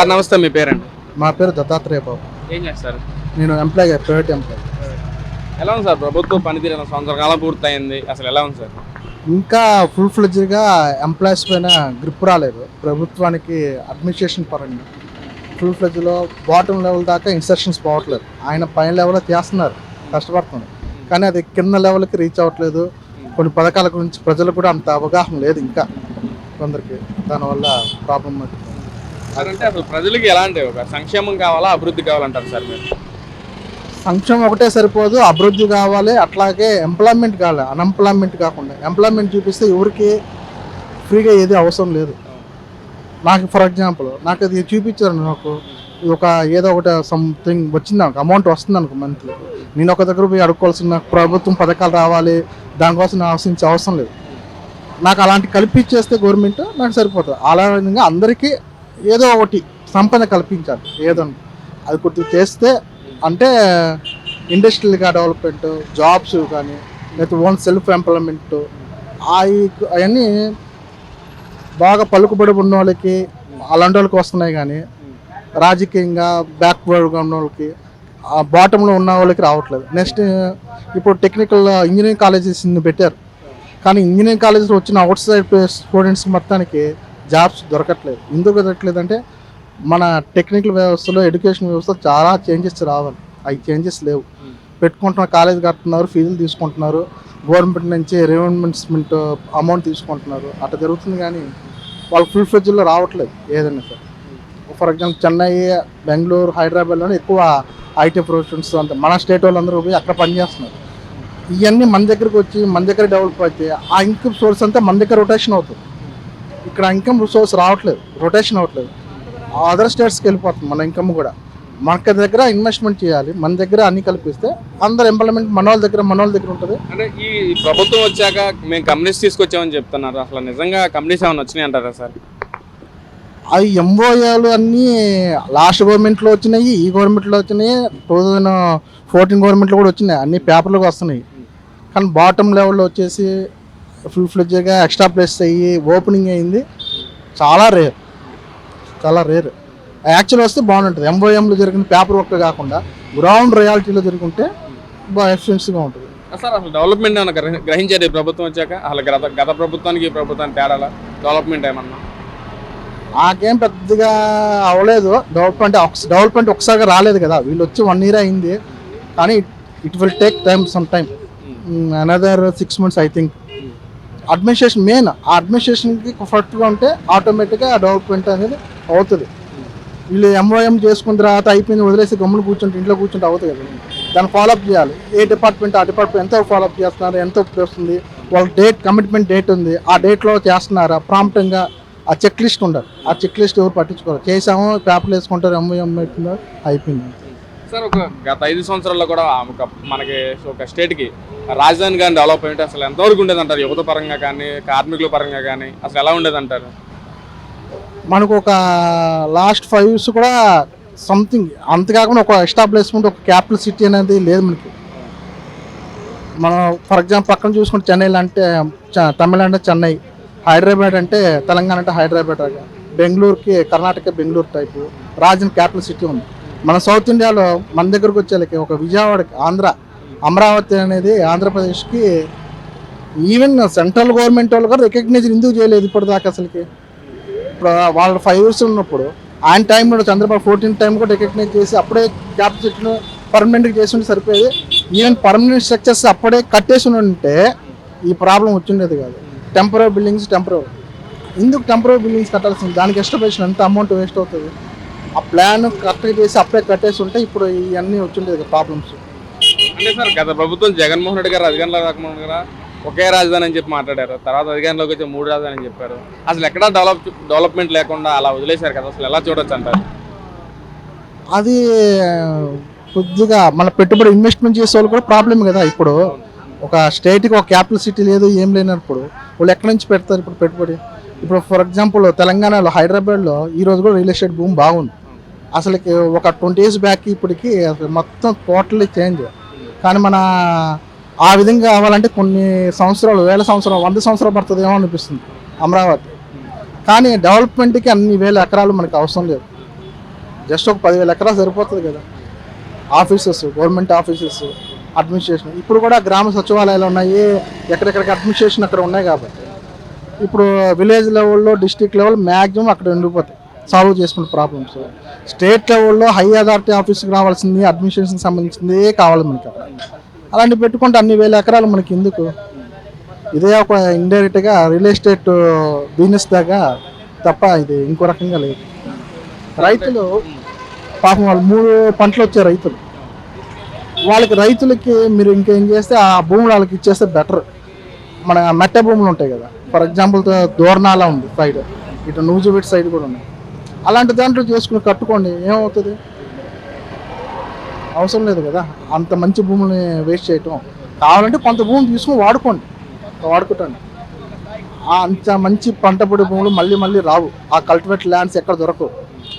Sir నమస్తే మీ పేరండి? మా పేరు దత్తాత్రేయ బాబు. ఏం చేస్తారు? నేను ఎంప్లాయ్ ప్రైవేట్ ఎంప్లాయ్. ఎలా ఉంది సార్? ప్రభుత్వ పనితీరు అయిన సంవత్సర కాలం పూర్తయింది. అసలు ఎలా ఉంది సార్? ఇంకా ఫుల్ ఫ్లెడ్జ్గా ఎంప్లాయీస్ పైన గ్రిప్ రాలేదు. ప్రభుత్వానికి అడ్మినిస్ట్రేషన్ పరంగా ఫుల్ ఫ్లెడ్జ్లో బాటమ్ లెవెల్ దాకా ఇన్స్ట్రక్షన్స్ పోవట్లేదు. ఆయన పైన లెవెల్లో చేస్తున్నారు కష్టపడుతున్నారు. కానీ అది కింద లెవెల్కి రీచ్ అవ్వట్లేదు. కొన్ని పథకాల గురించి ప్రజలకు కూడా అంత అవగాహన లేదు ఇంకా. కొందరికి దానివల్ల ప్రాబ్లం అవుతుంది. సార్ అంటే అసలు ప్రజలకి ఎలాంటి ఒక సంక్షేమం కావాలా అభివృద్ధి కావాలంటారు సార్ మీరు? సంక్షేమం ఒకటే సరిపోదు అభివృద్ధి కావాలి అట్లాగే ఎంప్లాయ్మెంట్ కావాలి అన్ఎంప్లాయ్మెంట్ కాకుండా. ఎంప్లాయ్మెంట్ చూపిస్తే ఎవరికి ఫ్రీగా ఏది అవసరం లేదు. నాకు ఫర్ ఎగ్జాంపుల్ నాకు అది చూపించారు నాకు. ఇది ఒక ఏదో ఒకటి సంథింగ్ వచ్చింది నాకు అమౌంట్ వస్తుంది అనుకో మంత్లీ నేను ఒక దగ్గర పోయి అడుక్కోవాల్సిన ప్రభుత్వం పథకాలు రావాలి దానికోసం నేను ఆశించే అవసరం లేదు. నాకు అలాంటి కల్పించేస్తే గవర్నమెంట్ నాకు సరిపోతుంది. అలా విధంగా అందరికీ ఏదో ఒకటి సంపద కల్పించాలి ఏదో అది కొద్ది చేస్తే అంటే ఇండస్ట్రియల్గా డెవలప్మెంట్ జాబ్స్ కానీ లేకపోతే ఓన్ సెల్ఫ్ ఎంప్లాయ్మెంట్ అవన్నీ బాగా పలుకుబడి ఉన్న వాళ్ళకి అలాంటి వాళ్ళకి వస్తున్నాయి కానీ రాజకీయంగా బ్యాక్వర్డ్గా ఉన్న వాళ్ళకి ఆ బాటంలో ఉన్న వాళ్ళకి రావట్లేదు. నెక్స్ట్ ఇప్పుడు టెక్నికల్ ఇంజనీరింగ్ కాలేజెస్ పెట్టారు. కానీ ఇంజనీరింగ్ కాలేజెస్ వచ్చిన అవుట్ సైడ్ స్టూడెంట్స్ మొత్తానికి జాబ్స్ దొరకట్లేదు. ఎందుకు దొరకట్లేదు అంటే మన టెక్నికల్ వ్యవస్థలో ఎడ్యుకేషన్ వ్యవస్థ చాలా చేంజెస్ రావాలి. అవి చేంజెస్ లేవు. పెట్టుకుంటున్న కాలేజ్ కడుతున్నారు ఫీజులు తీసుకుంటున్నారు గవర్నమెంట్ నుంచి రివెన్మెంట్స్మెంట్ అమౌంట్ తీసుకుంటున్నారు. అట్లా జరుగుతుంది కానీ వాళ్ళు ఫుల్ ఫ్లెడ్జ్లో రావట్లేదు ఏదైనా సరే. ఫర్ ఎగ్జాంపుల్ చెన్నై బెంగళూరు హైదరాబాద్లోనే ఎక్కువ ఐటీ ప్రొఫెషన్స్ అంత మన స్టేట్ వాళ్ళందరూ పోయి అక్కడ పనిచేస్తున్నారు ఇవన్నీ మన దగ్గరకు వచ్చి మన దగ్గర డెవలప్ అయితే ఆ ఇంకమ్ సోర్స్ అంతా మన దగ్గర రొటేషన్ అవుతుంది. ఇక్కడ ఇన్కమ్ సోర్స్ రావట్లేదు రొటేషన్ అవ్వట్లేదు. అదర్ స్టేట్స్కి వెళ్ళిపోతుంది మన ఇన్కమ్ కూడా. మన దగ్గర ఇన్వెస్ట్మెంట్ చేయాలి మన దగ్గర అన్ని కల్పిస్తే అందరు ఎంప్లాయ్మెంట్ మన వాళ్ళ దగ్గర మన వాళ్ళ దగ్గర ఉంటుంది. అంటే ఈ ప్రభుత్వం వచ్చాక మేము కంపెనీస్ తీసుకొచ్చామని చెప్తున్నారు? అసలు నిజంగా కంపెనీస్ ఏమైనా వచ్చినాయి అంటారా సార్? అవి ఎంఓఏలు అన్నీ లాస్ట్ గవర్నమెంట్లో వచ్చినాయి ఈ గవర్నమెంట్లో వచ్చినాయి టూ థౌజండ్ ఫోర్టీన్ గవర్నమెంట్లో కూడా వచ్చినాయి. అన్ని పేపర్లకు వస్తున్నాయి. కానీ బాటమ్ లెవెల్లో వచ్చేసి ఫుల్ ఫ్లెడ్జ్గా ఎక్స్ట్రా ప్లేస్ అయ్యి ఓపెనింగ్ అయింది. చాలా రేర్ చాలా రేర్ యాక్చువల్ వస్తే బాగుంటుంది. ఎంఓఎంలో జరిగిన పేపర్ వర్క్ కాకుండా గ్రౌండ్ రియాలిటీలో జరుగుంటే బాగా ఎఫిషియన్సీగా ఉంటుంది. సార్ అసలు డెవలప్మెంట్ ఏమైనా గ్రహి- గ్రహించారు ఈ ప్రభుత్వం వచ్చాక? అసలు గత గత ప్రభుత్వానికి ఈ ప్రభుత్వానికి తేడాలా? డెవలప్మెంట్ ఏమన్నా? నాకేం పెద్దగా అవ్వలేదు. డెవలప్మెంట్ డెవలప్మెంట్ ఒకసారిగా రాలేదు కదా. వీళ్ళు వచ్చి వన్ ఇయర్ అయింది. కానీ it will take time some time another six months I think administration main ఆ అడ్మినిస్ట్రేషన్కి కరెక్ట్గా ఉంటే ఆటోమేటిక్గా ఆ డెవలప్మెంట్ అనేది అవుతుంది. వీళ్ళు ఎంఓఎం చేసుకున్న తర్వాత అయిపోయింది వదిలేసి గమ్ములు కూర్చుంటే ఇంట్లో కూర్చుంటే అవుతుంది కదా. దాన్ని ఫాలోఅప్ చేయాలి. ఏ డిపార్ట్మెంట్ ఆ డిపార్ట్మెంట్ ఎంత ఫాలోఅప్ చేస్తున్నారు ఎంత వస్తుంది వాళ్ళ డేట్ కమిట్మెంట్ డేట్ ఉంది. ఆ డేట్లో చేస్తున్నారా? ప్రాంప్టంగా ఆ చెక్ లిస్ట్ ఉండాలి. ఆ చెక్ లిస్ట్ ఎవరు పట్టించుకోరు. చేసాము పేపర్లు వేసుకుంటారు ఎంఓఎం అయిపోయింది. సార్ ఒక గత ఐదు సంవత్సరాల్లో కూడా ఒక మనకి ఒక స్టేట్కి రాజధాని కానీ డెవలప్ అయ్యింటే అసలు ఎంతవరకు ఉండేది అంటారు యువత పరంగా కానీ కార్మికుల పరంగా కానీ అసలు ఎలా ఉండేదంటారు? మనకు ఒక లాస్ట్ ఫైవ్ ఇయర్స్ కూడా సంథింగ్ అంతకాకుండా ఒక ఎస్టాబ్లిష్మెంట్ ఒక క్యాపిటల్ సిటీ అనేది లేదు మనకి. మనం ఫర్ ఎగ్జాంపుల్ పక్కన చూసుకుంటే చెన్నైలో అంటే చ- తమిళ అంటే చెన్నై హైదరాబాద్ అంటే తెలంగాణ అంటే హైదరాబాద్ బెంగళూరుకి కర్ణాటక బెంగళూరు టైపు రాజన్ క్యాపిటల్ సిటీ ఉంది. మన సౌత్ ఇండియాలో మన దగ్గరకు వచ్చేళ్ళకి ఒక విజయవాడకి ఆంధ్ర అమరావతి అనేది ఆంధ్రప్రదేశ్కి ఈవెన్ సెంట్రల్ గవర్నమెంట్ వాళ్ళు కూడా రికగ్నైజ్ ఎందుకు చేయలేదు ఇప్పటిదాకా అసలుకి? ఇప్పుడు వాళ్ళ ఫైవ్ ఇయర్స్ ఉన్నప్పుడు ఆయన టైంలో చంద్రబాబు ఫోర్టీన్ టైం కూడా రికగ్నైజ్ చేసి అప్పుడే క్యాప్ సిటీను పర్మనెంట్గా చేసి ఉంటే సరిపోయేది. ఈవెన్ పర్మనెంట్ స్ట్రక్చర్స్ అప్పుడే కట్టేసి ఉంటే ఈ ప్రాబ్లం వచ్చిండేది కాదు. టెంపరీ బిల్డింగ్స్ టెంపరీ ఎందుకు టెంపరీ బిల్డింగ్స్ కట్టాల్సింది? దానికి ఎస్టాబ్లిషన్ ఎంత అమౌంట్ వేస్ట్ అవుతుంది? ఆ ప్లాన్ కరెక్ట్గా చేసి అప్పుడే కట్టేసి ఉంటే ఇప్పుడు ఇవన్నీ వచ్చిండేది ప్రాబ్లమ్స్ అంటే సార్ గత ప్రభుత్వం జగన్మోహన్ రెడ్డి గారు అధికారంలో రాకముందు కూడా ఒకే రాజధాని అని చెప్పి మాట్లాడారు. తర్వాత అధికారంలోకి వచ్చి మూడు రాజధాని అని చెప్పారు. అసలు ఎక్కడా డెవలప్ డెవలప్మెంట్ లేకుండా అలా వదిలేశారు కదా అసలు ఎలా చూడొచ్చు అంటారు? అది కొద్దిగా మన పెట్టుబడి ఇన్వెస్ట్మెంట్ చేసే వాళ్ళు కూడా ప్రాబ్లం కదా ఇప్పుడు. ఒక స్టేట్కి ఒక క్యాపిటల్ సిటీ లేదు ఏం లేనప్పుడు వాళ్ళు ఎక్కడి నుంచి పెడతారు ఇప్పుడు పెట్టుబడి? ఇప్పుడు ఫర్ ఎగ్జాంపుల్ తెలంగాణలో హైదరాబాద్లో ఈ రోజు కూడా రియల్ ఎస్టేట్ భూమి బాగుంది. అసలుకి ఒక ట్వంటీ ఇయర్స్ బ్యాక్ ఇప్పటికి మొత్తం టోటల్లీ చేంజ్ కానీ మన ఆ విధంగా కావాలంటే కొన్ని సంవత్సరాలు వేల సంవత్సరం వంద సంవత్సరాలు పడుతుందేమో అనిపిస్తుంది అమరావతి. కానీ డెవలప్మెంట్కి అన్ని వేల ఎకరాలు మనకి అవసరం లేదు. జస్ట్ ఒక పదివేల ఎకరాలు సరిపోతుంది కదా. ఆఫీసెస్ గవర్నమెంట్ ఆఫీసెస్ అడ్మినిస్ట్రేషన్ ఇప్పుడు కూడా గ్రామ సచివాలయాలు ఉన్నాయి. ఎక్కడెక్కడికి అడ్మినిస్ట్రేషన్ అక్కడ ఉన్నాయి కాబట్టి. ఇప్పుడు విలేజ్ లెవెల్లో డిస్ట్రిక్ట్ లెవెల్ మ్యాక్సిమం అక్కడ ఉండిపోతాయి. సాల్వ్ చేసుకునే ప్రాబ్లమ్స్ స్టేట్ లెవెల్లో హై అథారిటీ ఆఫీస్కి రావాల్సింది అడ్మినిస్ట్రేషన్కి సంబంధించింది కావాలి మనకి అక్కడ. అలాంటి పెట్టుకుంటే అన్ని వేల ఎకరాలు మనకి ఎందుకు? ఇదే ఒక ఇండైరెక్ట్గా రియల్ ఎస్టేట్ బిజినెస్ దాకా తప్ప ఇది ఇంకో రకంగా లేదు. రైతులు పాపం వాళ్ళు మూడు పంటలు వచ్చే రైతులు. వాళ్ళకి రైతులకి మీరు ఇంకేం చేస్తే ఆ భూములు వాళ్ళకి ఇచ్చేస్తే బెటర్ మన మెట్ట భూములు ఉంటాయి కదా. ఫర్ ఎగ్జాంపుల్ దోర్నాల ఉంది సైడ్ ఇటు నూజుబెట్ సైడ్ కూడా ఉన్నాయి. అలాంటి దాంట్లో చేసుకుని కట్టుకోండి. ఏమవుతుంది? అవసరం లేదు కదా. అంత మంచి భూముల్ని వేస్ట్ చేయటం. కావాలంటే కొంత భూమి తీసుకుని వాడుకోండి. వాడుకుంటాను. అంత మంచి పంట పొడి భూములు మళ్ళీ మళ్ళీ రావు. ఆ కల్టివేట్ ల్యాండ్స్ ఎక్కడ దొరకవు.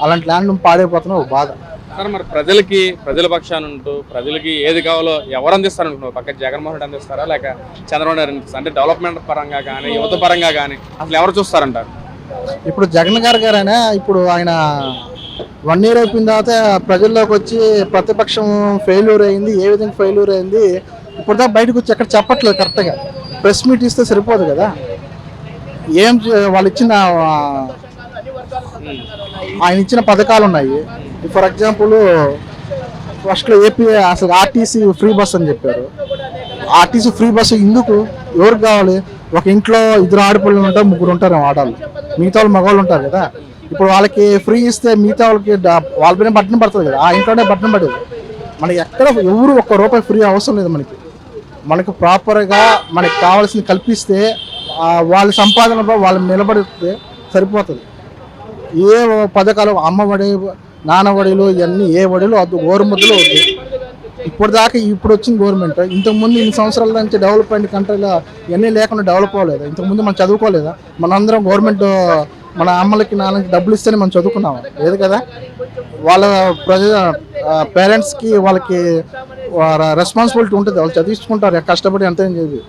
అలాంటి ల్యాండ్ పాడైపోతున్నా బాధ. సార్ మరి ప్రజలకి ప్రజల పక్షాన ఉంటూ ప్రజలకి ఏది కావాలో ఎవరు అందిస్తారు అనుకుంటున్నారు? పక్క జగన్మోహన్ రెడ్డి అందిస్తారా? లేక చంద్రబాబు నాయుడు అంటే డెవలప్మెంట్ పరంగా కానీ యువత పరంగా కానీ అసలు ఎవరు చూస్తారంటారు? ఇప్పుడు జగన్ గారు గారైనా ఇప్పుడు ఆయన వన్ ఇయర్ అయిపోయిన తర్వాత ప్రజల్లోకి వచ్చి ప్రతిపక్షం ఫెయిల్యూర్ అయింది ఏ విధంగా ఫెయిల్యూర్ అయింది ఇప్పుడు దాకా బయటకు వచ్చి ఎక్కడ చెప్పట్లేదు కరెక్ట్గా. ప్రెస్ మీట్ ఇస్తే సరిపోదు కదా. ఏం వాళ్ళు ఇచ్చిన ఆయన ఇచ్చిన పథకాలు ఉన్నాయి. ఫర్ ఎగ్జాంపుల్ ఫస్ట్లో ఏపీ అసలు ఆర్టీసీ ఫ్రీ బస్ అని చెప్పారు. ఆర్టీసీ ఫ్రీ బస్సు ఎందుకు? ఎవరికి కావాలి? ఒక ఇంట్లో ఇద్దరు ఆడపిల్లలు ఉంటారు ముగ్గురు ఉంటారు ఆడాలి మిగతా వాళ్ళు మగవాళ్ళు ఉంటారు కదా. ఇప్పుడు వాళ్ళకి ఫ్రీ ఇస్తే మిగతా వాళ్ళకి వాళ్ళ పైన బట్టన్ పడుతుంది కదా. ఆ ఇంట్లోనే బట్టన పడేది. మనకి ఎక్కడ ఎవరు ఒక్క రూపాయి ఫ్రీ అవసరం లేదు మనకి. మనకు ప్రాపర్గా మనకి కావాల్సింది కల్పిస్తే వాళ్ళ సంపాదన వాళ్ళు నిలబడితే సరిపోతుంది. ఏ పథకాలు అమ్మ వడి నాన్న వడిలు ఇవన్నీ ఏ వడిలు అది గోరుముద్దలు వద్దు. ఇప్పుడు దాకా ఇప్పుడు వచ్చిన గవర్నమెంట్ ఇంతకుముందు ఇన్ని సంవత్సరాల నుంచి డెవలప్మెంట్ కంట్రీలో ఇవన్నీ లేకుండా డెవలప్ అవ్వలేదు. ఇంతకుముందు మనం చదువుకోలేదా? మనందరం గవర్నమెంట్ మన అమ్మలకి నాన్నకి డబ్బులు ఇస్తేనే మనం చదువుకున్నాం. లేదు కదా? వాళ్ళ ప్రజ పేరెంట్స్కి వాళ్ళకి రెస్పాన్సిబిలిటీ ఉంటుంది. వాళ్ళు చదివించుకుంటారు. కష్టపడి ఎంత చెప్పి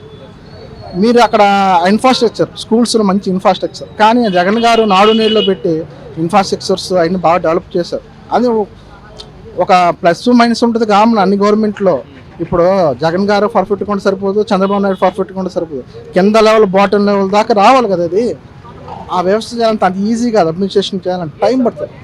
మీరు అక్కడ ఇన్ఫ్రాస్ట్రక్చర్ స్కూల్స్లో మంచి ఇన్ఫ్రాస్ట్రక్చర్ కానీ జగన్ గారు నాడు నీళ్ళలో పెట్టి ఇన్ఫ్రాస్ట్రక్చర్స్ అన్ని బాగా డెవలప్ చేశారు. అది ఒక ప్లస్ మైనస్ ఉంటుంది కామన్ అన్ని గవర్నమెంట్లో. ఇప్పుడు జగన్ గారు పర్ఫెక్ట్ కొంటే సరిపోదు చంద్రబాబు నాయుడు పర్ఫెక్ట్ కొంటే సరిపోదు. కింద లెవెల్ బాటమ్ లెవెల్ దాకా రావాలి కదా అది ఆ వ్యవస్థ చేయాలంటే అంత ఈజీ కాదు అడ్మినిస్ట్రేషన్ చేయాలంటే టైం పడుతుంది.